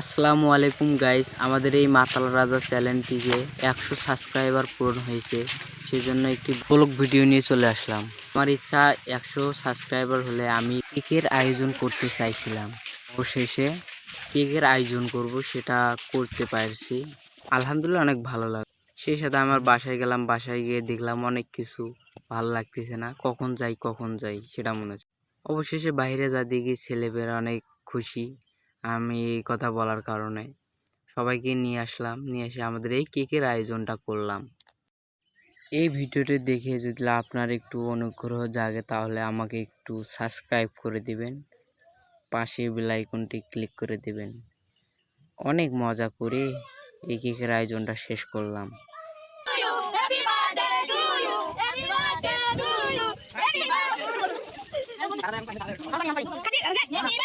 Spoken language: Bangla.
আসসালামু আলাইকুম গাইস আমাদের এই মাতাল রাজা চ্যানেলটিকে একশো সাবস্ক্রাইবার পূরণ হয়েছে সেই জন্য একটি ব্লগ ভিডিও নিয়ে চলে আসলাম। আমার ইচ্ছা একশো সাবস্ক্রাইবার হলে আমি কেকের আয়োজন করতে চাইছিলাম। অবশেষে কেকের আয়োজন করব, সেটা করতে পারছি। আলহামদুলিল্লাহ অনেক ভালো লাগে, সেই সাথে আমার বাসায় গেলাম, বাসায় গিয়ে দেখলাম অনেক কিছু ভালো লাগতেছে না, কখন যাই কখন যাই, সেটা মনে হচ্ছে। অবশেষে বাইরে যা দেখি ছেলেমেয়েরা অনেক খুশি। আমি এই কথা বলার কারণে সবাইকে নিয়ে আসলাম নিয়ে এসে আমাদের এই কেকের আয়োজনটা করলাম। এই ভিডিওটি দেখে যদি আপনার একটু অনুগ্রহ জাগে তাহলে আমাকে একটু সাবস্ক্রাইব করে দিবেন পাশে বেল আইকনটি ক্লিক করে দিবেন। অনেক মজা করে এই কেকের আয়োজনটা শেষ করলাম। Happy birthday to you.